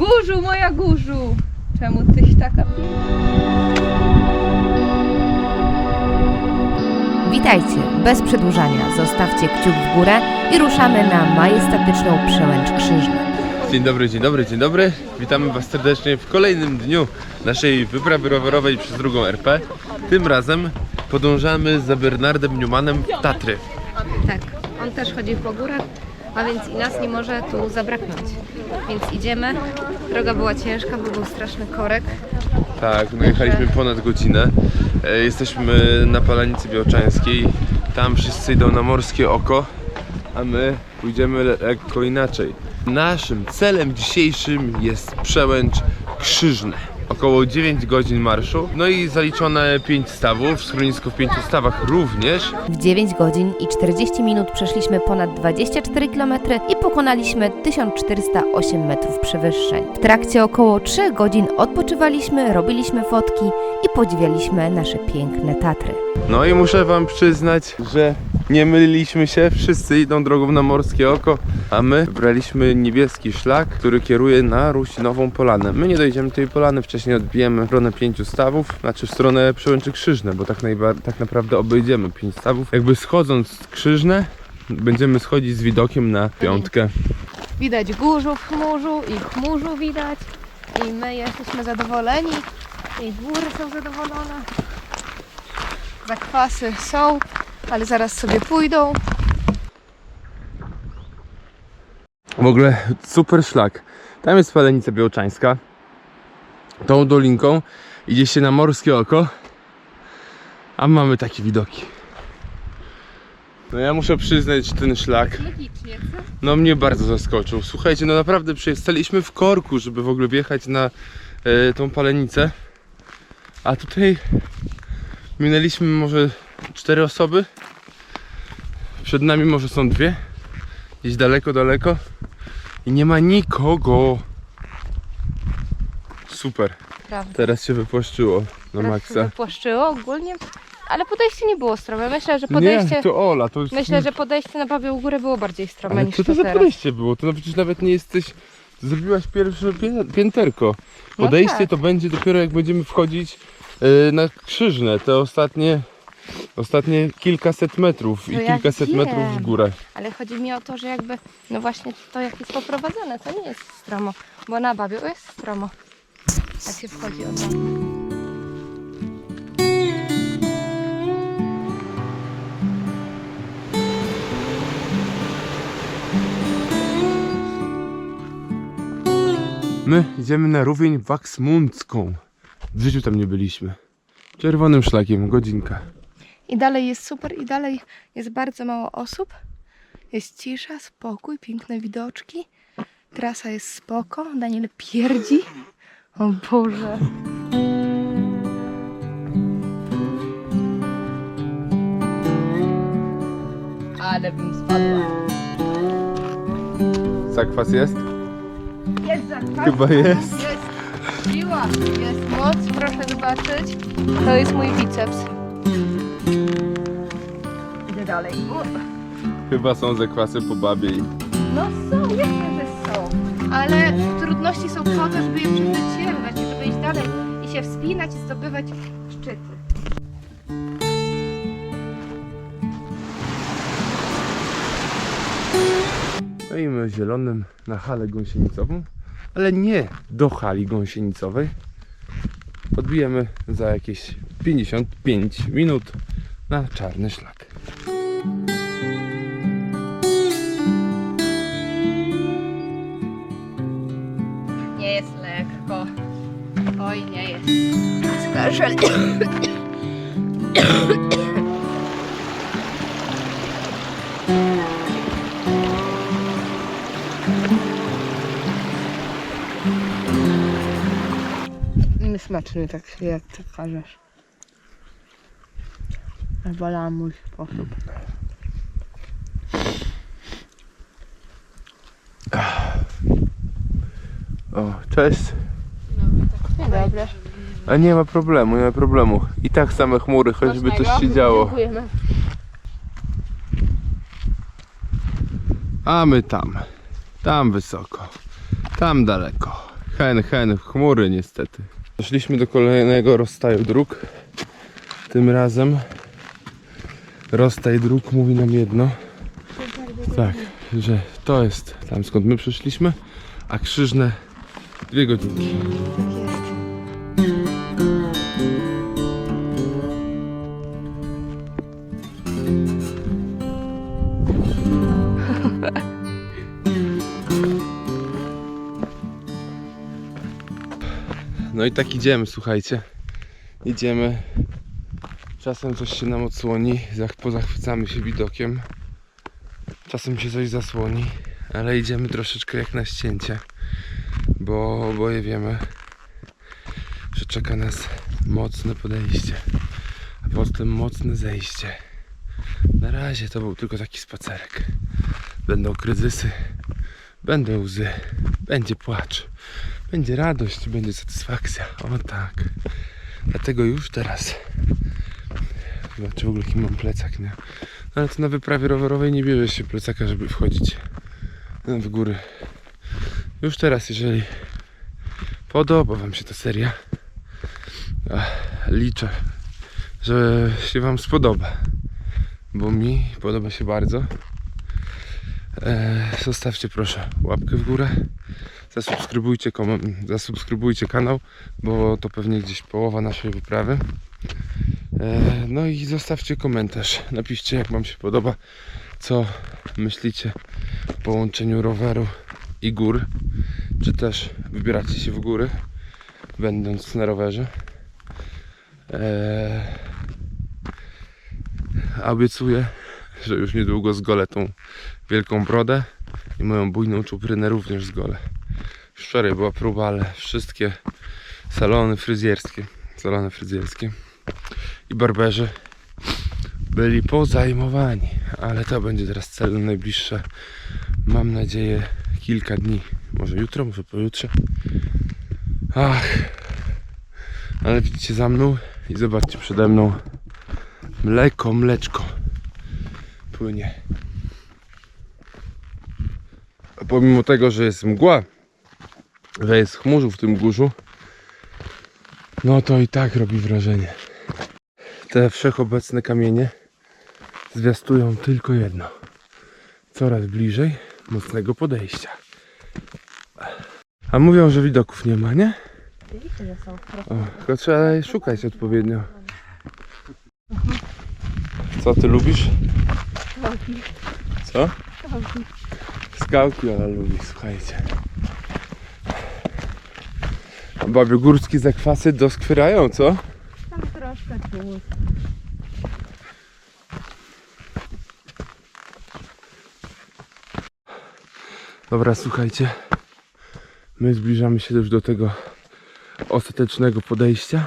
Górzu, moja górzu! Czemu tyś taka Witajcie, bez przedłużania zostawcie kciuk w górę i ruszamy na majestatyczną przełęcz krzyżną. Dzień dobry, dzień dobry, dzień dobry. Witamy Was serdecznie w kolejnym dniu naszej wyprawy rowerowej przez drugą RP. Tym razem podążamy za Bernardem Newmanem w Tatry. Tak, on też chodzi po górach, a więc i nas nie może tu zabraknąć. Więc idziemy. Droga była ciężka, bo był straszny korek. Tak, no jechaliśmy ponad godzinę. E, Jesteśmy na Palanicy Białczańskiej. Tam wszyscy idą na Morskie Oko, a my pójdziemy lekko inaczej. Naszym celem dzisiejszym jest przełęcz Krzyżne. Około 9 godzin marszu, no i zaliczone 5 stawów, schronisko w 5 stawach również. W 9 godzin i 40 minut przeszliśmy ponad 24 km i pokonaliśmy 1408 metrów przewyższeń. W trakcie około 3 godzin odpoczywaliśmy, robiliśmy fotki i podziwialiśmy nasze piękne Tatry. No i muszę wam przyznać, że nie myliliśmy się, wszyscy idą drogą na Morskie Oko, a my wybraliśmy niebieski szlak, który kieruje na Rusinową Polanę. My nie dojdziemy do tej polany, wcześniej odbijemy w stronę pięciu stawów, znaczy w stronę Przełęczy Krzyżne, bo tak, tak naprawdę obejdziemy pięć stawów. Jakby schodząc Krzyżne, będziemy schodzić z widokiem na piątkę. Widać górzu w chmurzu i chmurzu widać. I my jesteśmy zadowoleni. I góry są zadowolone. Zakwasy są, ale zaraz sobie pójdą. W ogóle super szlak. Tam jest Palenica Białczańska. Tą dolinką idzie się na Morskie Oko. A mamy takie widoki. No ja muszę przyznać ten szlak. No mnie bardzo zaskoczył. Słuchajcie, no naprawdę przystaliśmy w korku, żeby w ogóle wjechać na e, tą palenicę. A tutaj minęliśmy może cztery osoby. Przed nami może są dwie. Gdzieś daleko, daleko. I nie ma nikogo. Super. Prawda. Teraz się wypłaszczyło na Teraz się maksa. wypłaszczyło ogólnie, ale podejście nie było strome. Myślę, że podejście, Nie, to Ola, to już... myślę, że podejście na Babią Górę było bardziej strome Ale niż co to to za teraz. podejście było? To no przecież nawet nie jesteś... Zrobiłaś pierwsze pię- pięterko. No Podejście tak. to będzie dopiero jak będziemy wchodzić yy, na krzyżne, te ostatnie... Ostatnie kilkaset metrów No i ja kilkaset metrów w wiem. górę. Ale chodzi mi o to, że jakby, no właśnie to jak jest poprowadzone, to nie jest stromo, bo na Babią jest stromo. Jak się wchodzi od razu. My idziemy na Rówień Waksmundzką. W życiu tam nie byliśmy. Czerwonym szlakiem, godzinka. I dalej jest super, i dalej jest bardzo mało osób. Jest cisza, spokój, piękne widoczki. Trasa jest spoko. Daniel pierdzi. O Boże. Ale bym spadła. Zakwas jest? Jest zakwas. Chyba jest. Jest siła, jest moc, proszę zobaczyć. To jest mój biceps. Dalej. Chyba są zakwasy po babiej. No są, jasne, że są. Ale trudności są po to, żeby je przezwyciężać, i żeby iść dalej i się wspinać i zdobywać szczyty. No i my zielonym na halę gąsienicową, ale nie do hali gąsienicowej. Podbijemy za jakieś 55 minut na czarny szlak. Nie jest lekko. Oj, nie jest. Skarżel. Smaczny tak jak ty każesz. Wolałam mój sposób. O, cześć. Dzień dobry. A nie ma problemu, nie ma problemu. I tak same chmury, choćby coś się działo. Dziękujemy. A my tam. Tam wysoko. Tam daleko. Hen, hen, chmury niestety. Doszliśmy do kolejnego rozstaju dróg. Tym razem rozstaj dróg mówi nam jedno. Tak, że to jest tam skąd my przyszliśmy, a krzyżne dwie godzinki. No i tak idziemy, słuchajcie. Idziemy. Czasem coś się nam odsłoni, zach- pozachwycamy się widokiem. Czasem się coś zasłoni, ale idziemy troszeczkę jak na ścięcie, bo oboje wiemy, że czeka nas mocne podejście, a potem mocne zejście. Na razie to był tylko taki spacerek. Będą kryzysy, będą łzy, będzie płacz, będzie radość, będzie satysfakcja. O tak. Dlatego już teraz. Zobaczę w ogóle jaki mam plecak, nie? No ale to na wyprawie rowerowej nie bierze się plecaka, żeby wchodzić w góry. Już teraz, jeżeli podoba Wam się ta seria, liczę, że się Wam spodoba, bo mi podoba się bardzo. E, zostawcie proszę łapkę w górę, zasubskrybujcie, zasubskrybujcie kanał, bo to pewnie gdzieś połowa naszej wyprawy. E, No i zostawcie komentarz. Napiszcie jak Wam się podoba, co myślicie o połączeniu roweru i gór. Czy też wybieracie się w góry, będąc na rowerze. Eee, obiecuję, że już niedługo zgolę tą wielką brodę i moją bujną czuprynę również zgolę. Wczoraj była próba, ale wszystkie salony fryzjerskie, salony fryzjerskie i barberzy byli pozajmowani, ale to będzie teraz cel na najbliższe, mam nadzieję, kilka dni. Może jutro, może pojutrze. Ach, ale widzicie za mną i zobaczcie przede mną mleko, mleczko płynie. A pomimo tego, że jest mgła, że jest chmurzu w tym górzu, no to i tak robi wrażenie. Te wszechobecne kamienie zwiastują tylko jedno. Coraz bliżej mocnego podejścia. A mówią, że widoków nie ma, nie? O, tylko trzeba je szukać odpowiednio. Co ty lubisz? Co? Skałki ona lubi, słuchajcie. Górskie zakwasy doskwierają, co? Tam troszkę tu. Dobra, słuchajcie. My zbliżamy się już do tego ostatecznego podejścia.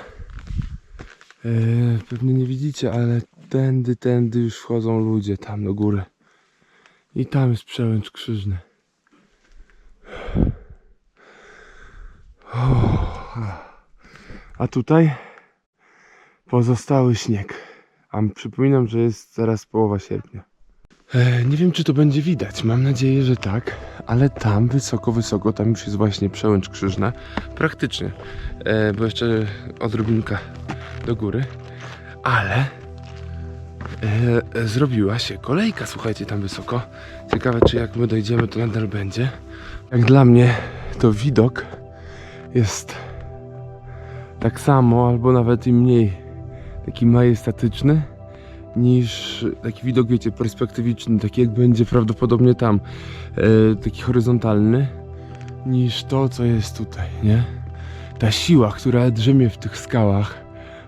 Eee, pewnie nie widzicie, ale tędy, tędy już wchodzą ludzie tam do góry. I tam jest przełęcz krzyżny. A tutaj pozostały śnieg. A przypominam, że jest zaraz połowa sierpnia. E, nie wiem, czy to będzie widać. Mam nadzieję, że tak. Ale tam wysoko, wysoko, tam już jest właśnie przełęcz krzyżna. Praktycznie. E, bo jeszcze odrobinka do góry. Ale e, zrobiła się kolejka, słuchajcie, tam wysoko. Ciekawe, czy jak my dojdziemy, to nadal będzie. Jak dla mnie, to widok jest tak samo, albo nawet i mniej taki majestatyczny niż taki widok, wiecie, perspektywiczny, taki jak będzie prawdopodobnie tam, e, taki horyzontalny, niż to, co jest tutaj, nie? Ta siła, która drzemie w tych skałach,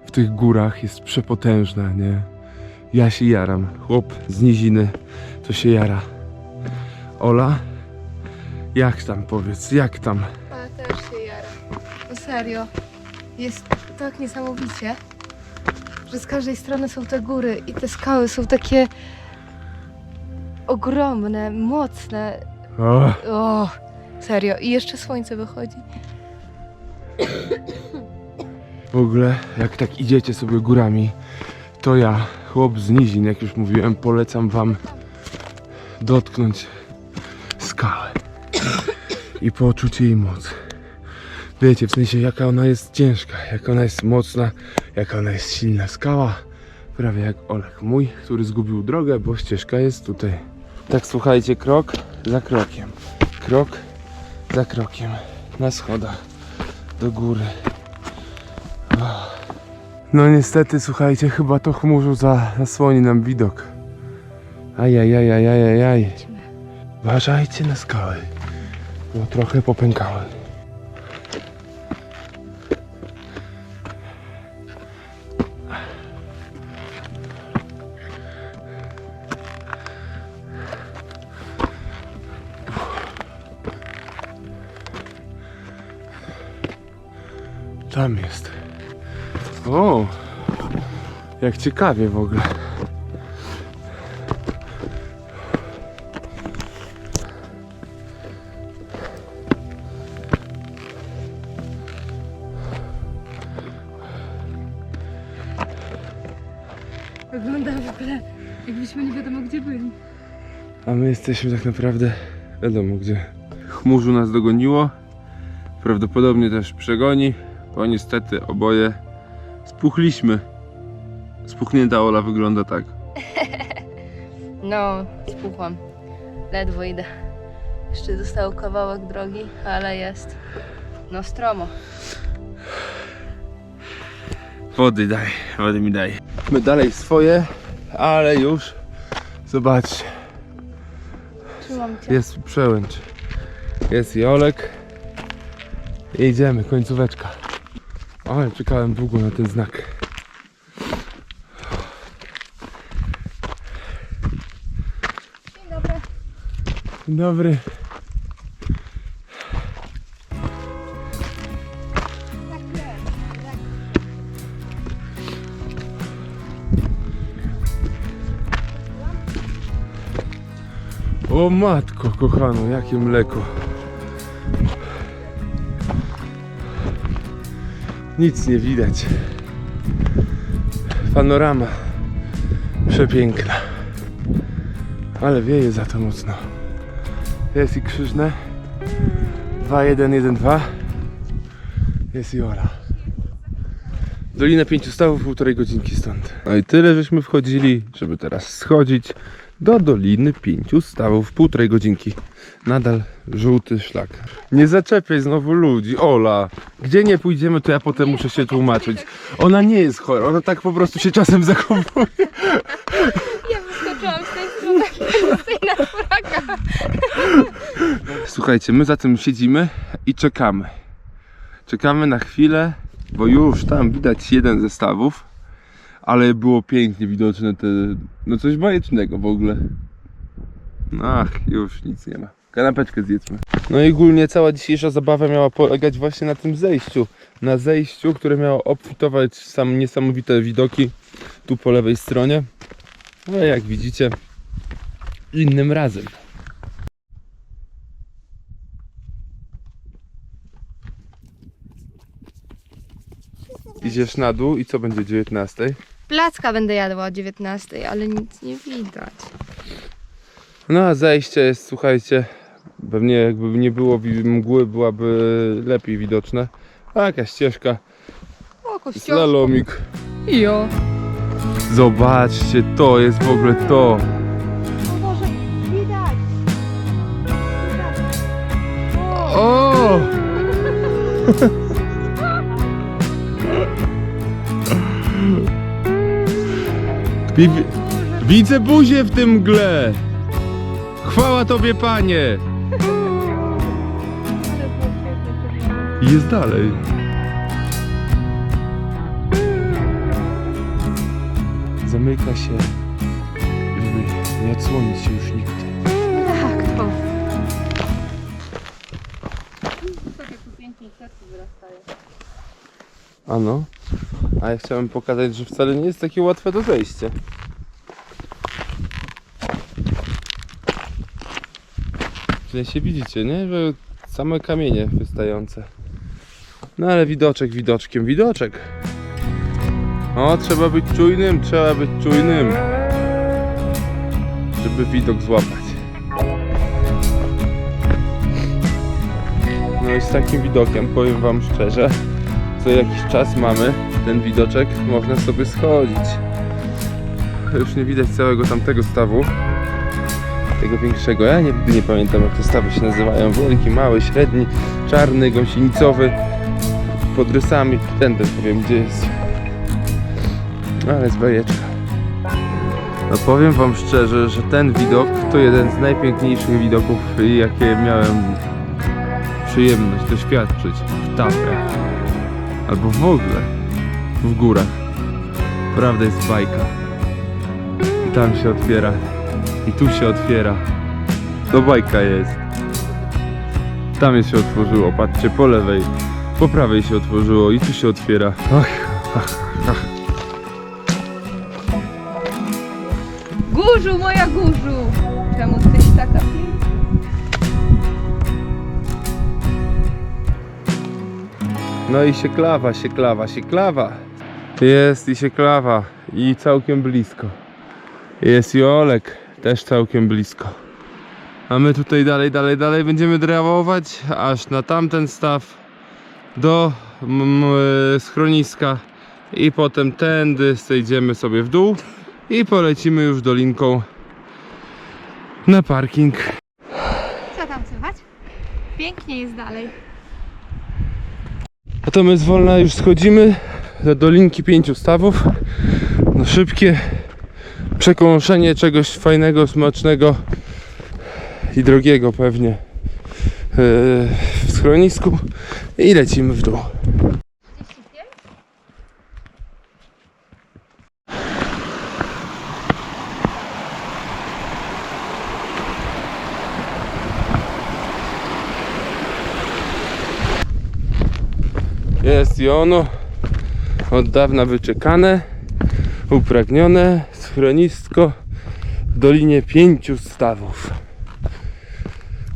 w tych górach jest przepotężna, nie? Ja się jaram. Chłop z niziny to się jara. Ola, jak tam powiedz, jak tam? Ale też się jara. No serio. Jest tak niesamowicie, że z każdej strony są te góry i te skały są takie ogromne, mocne. O, O, serio. I jeszcze słońce wychodzi. w ogóle, jak tak idziecie sobie górami, to ja, chłop z nizin, jak już mówiłem, polecam wam dotknąć skałę i poczuć jej moc. Wiecie, w sensie jaka ona jest ciężka, jak ona jest mocna, jaka ona jest silna skała. Prawie jak Olek mój, który zgubił drogę, bo ścieżka jest tutaj. Tak słuchajcie, krok za krokiem. Krok za krokiem. Na schodach. Do góry. No niestety, słuchajcie, chyba to chmurzu za, zasłoni nam widok. Ajajajajajajaj. Uważajcie na skały, bo trochę popękały. Tam jest. O! Jak ciekawie w ogóle. Wygląda w ogóle, jakbyśmy nie wiadomo gdzie byli. A my jesteśmy tak naprawdę wiadomo gdzie. Chmurzu nas dogoniło. Prawdopodobnie też przegoni, bo niestety oboje spuchliśmy. Spuchnięta Ola wygląda tak. No, spuchłam. Ledwo idę. Jeszcze został kawałek drogi, ale jest. No stromo. Wody daj, wody mi daj. My dalej swoje, ale już zobaczcie, Trzymam cię. jest przełęcz. Jest i Olek. I idziemy, końcóweczka. Ale czekałem długo na ten znak. Dzień dobry. Dzień dobry. O matko kochano, jakie mleko. Nic nie widać. Panorama przepiękna. Ale wieje za to mocno. Jest i krzyżne. 2112. Jest i Ola. Dolina Pięciu Stawów, półtorej godzinki stąd. No i tyle, żeśmy wchodzili, żeby teraz schodzić do Doliny Pięciu Stawów, półtorej godzinki. Nadal żółty szlak. Nie zaczepiaj znowu ludzi. Ola, gdzie nie pójdziemy, to ja potem muszę się tłumaczyć. Ona nie jest chora, ona tak po prostu się czasem zachowuje. Ja wyskoczyłam z tej strony, z na fraka. Słuchajcie, my za tym siedzimy i czekamy. Czekamy na chwilę, bo już tam widać jeden ze stawów, ale było pięknie widoczne te, no coś bajecznego w ogóle. Ach, już nic nie ma. Kanapeczkę zjedzmy. No i ogólnie cała dzisiejsza zabawa miała polegać właśnie na tym zejściu. Na zejściu, które miało obfitować sam niesamowite widoki tu po lewej stronie. Ale jak widzicie, innym razem. Idziesz na dół i co będzie o 19? Placka będę jadła o 19, ale nic nie widać. No a zejście jest, słuchajcie, pewnie jakby nie było mgły, byłaby lepiej widoczne. A jakaś ścieżka, O, kościoł. slalomik. Jo. Zobaczcie, to jest w ogóle to. O Boże, widać. O! Wi- Widzę buzię w tym mgle. Chwała tobie, panie. I jest dalej. Zamyka się, żeby nie odsłonić się już nigdy. Tak, to. Ano. A ja chciałem pokazać, że wcale nie jest takie łatwe do zejścia. W sensie widzicie, nie? Że same kamienie wystające. No ale widoczek widoczkiem, widoczek. O, trzeba być czujnym, trzeba być czujnym. Żeby widok złapać. No i z takim widokiem, powiem wam szczerze, co jakiś czas mamy ten widoczek, można sobie schodzić. Już nie widać całego tamtego stawu, tego większego. Ja nigdy nie pamiętam jak te stawy się nazywają. Wielki, mały, średni, czarny, gąsienicowy, pod rysami. Ten też powiem gdzie jest. No, Ale jest bajeczka. No powiem wam szczerze, że ten widok to jeden z najpiękniejszych widoków, jakie miałem przyjemność doświadczyć w Tatrach. Albo w ogóle w górach. Prawda jest bajka. I tam się otwiera. I tu się otwiera. To bajka jest. Tam jest się otworzyło, patrzcie, po lewej. Po prawej się otworzyło i tu się otwiera. Ach, ach, ach. Moja górzu! Czemu tyś taka piękna? No i się klawa, się klawa, się klawa. Jest i się klawa. I całkiem blisko. Jest i Olek, też całkiem blisko. A my tutaj dalej, dalej, dalej będziemy drawować, aż na tamten staw do schroniska i potem tędy zejdziemy sobie w dół i polecimy już dolinką na parking. Co tam słychać? Pięknie jest dalej. A to my zwolna już schodzimy do dolinki pięciu stawów. No szybkie przekąszenie czegoś fajnego, smacznego i drogiego pewnie yy, w schronisku i lecimy w dół. Jest i ono od dawna wyczekane, upragnione schronisko w Dolinie Pięciu Stawów.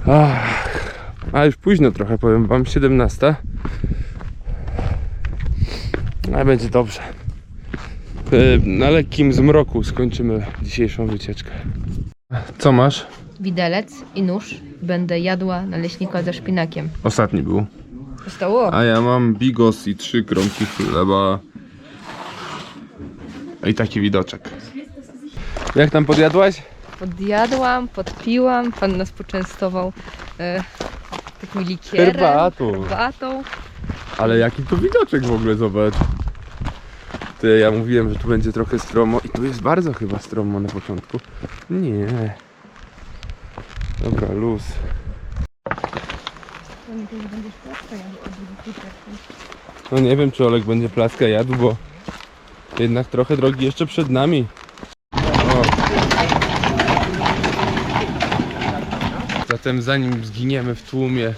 Ach, a już późno trochę powiem wam, 17. Ale będzie dobrze. E, Na lekkim zmroku skończymy dzisiejszą wycieczkę. Co masz? Widelec i nóż. Będę jadła naleśnika ze szpinakiem. Ostatni był. Zostało. A ja mam bigos i trzy kromki chleba. I taki widoczek. Jak tam podjadłaś? Podjadłam, podpiłam. Pan nas poczęstował e, takim likierem. Herbatą. Herbatą. Ale jaki to widoczek w ogóle, zobacz. Ty, ja mówiłem, że tu będzie trochę stromo i tu jest bardzo chyba stromo na początku. Nie. Dobra, luz. No nie wiem, czy Olek będzie plaska jadł, bo jednak trochę drogi jeszcze przed nami. O. Zatem zanim zginiemy w tłumie e,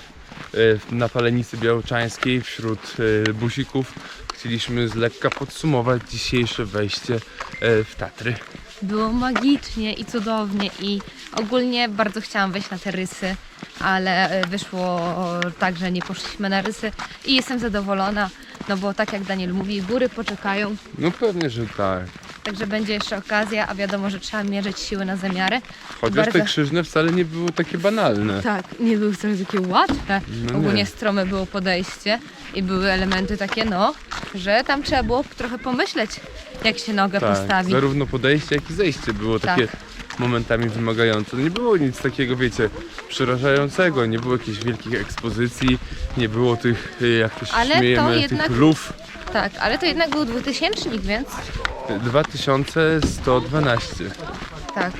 na Palenicy Białoczańskiej wśród e, busików, chcieliśmy z lekka podsumować dzisiejsze wejście e, w Tatry. Było magicznie i cudownie i ogólnie bardzo chciałam wejść na te rysy, ale e, wyszło tak, że nie poszliśmy na rysy i jestem zadowolona, no bo tak jak Daniel mówi, góry poczekają, No pewnie, że tak. Także będzie jeszcze okazja, a wiadomo, że trzeba mierzyć siły na zamiary. Chociaż Bardzo- te krzyżne wcale nie były takie banalne. Tak, nie były wcale takie łatwe. No Ogólnie nie. strome było podejście i były elementy takie, no, że tam trzeba było trochę pomyśleć, jak się nogę Tak, postawi. zarówno podejście, jak i zejście było takie Tak. momentami wymagające. No nie było nic takiego, wiecie, przerażającego, nie było jakichś wielkich ekspozycji, nie było tych, y, jak to się Ale to śmiejemy, jednak- tych luf. Tak, ale to jednak był dwutysięcznik, więc 2112. tak.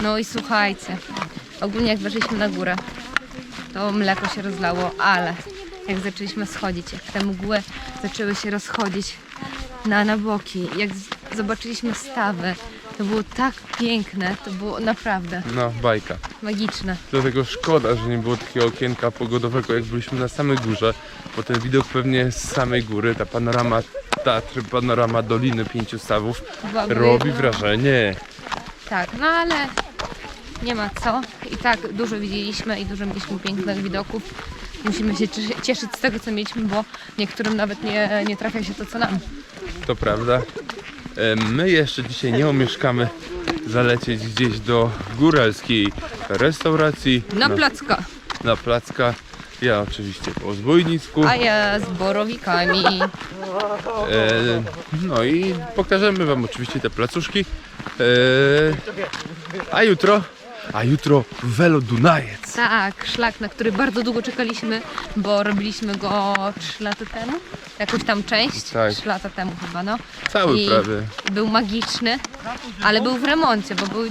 No i słuchajcie, ogólnie jak weszliśmy na górę, to mleko się rozlało, ale jak zaczęliśmy schodzić, jak te mgły zaczęły się rozchodzić na, na boki, jak z- zobaczyliśmy stawy, to było tak piękne, to było naprawdę No, bajka. magiczne. Dlatego szkoda, że nie było takiego okienka pogodowego, jak byliśmy na samej górze, bo ten widok pewnie z samej góry, ta panorama Tatry, panorama Doliny Pięciu Stawów robi wrażenie. Tak, no ale nie ma co. I tak dużo widzieliśmy i dużo mieliśmy pięknych widoków. Musimy się cieszy- cieszyć z tego, co mieliśmy, bo niektórym nawet nie, nie trafia się to, co nam. To prawda. E, My jeszcze dzisiaj nie omieszkamy zalecieć gdzieś do góralskiej restauracji Na placka. na placka Ja oczywiście po zbójnicku. A ja z borowikami. E, no i pokażemy Wam oczywiście te placuszki. E, a jutro, a jutro Velo Dunajec. Tak, szlak, na który bardzo długo czekaliśmy, bo robiliśmy go 3 lata temu. Jakąś tam część. Tak. 3 lata temu chyba, no. Cały I prawie. Był magiczny, ale był w remoncie, bo był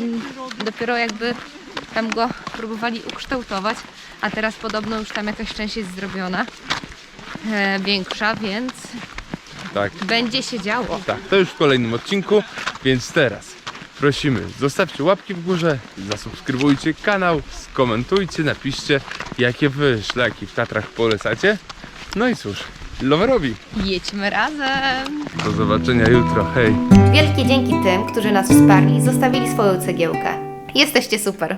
dopiero jakby tam go próbowali ukształtować, a teraz podobno już tam jakaś część jest zrobiona. E, większa, więc Tak, będzie się działo. tak. To już w kolejnym odcinku, więc teraz prosimy, zostawcie łapki w górze, zasubskrybujcie kanał, skomentujcie, napiszcie, jakie Wy szlaki w Tatrach polecacie. No i cóż, loverowi. Jedźmy razem! Do zobaczenia jutro, hej! Wielkie dzięki tym, którzy nas wsparli i zostawili swoją cegiełkę. Jesteście super!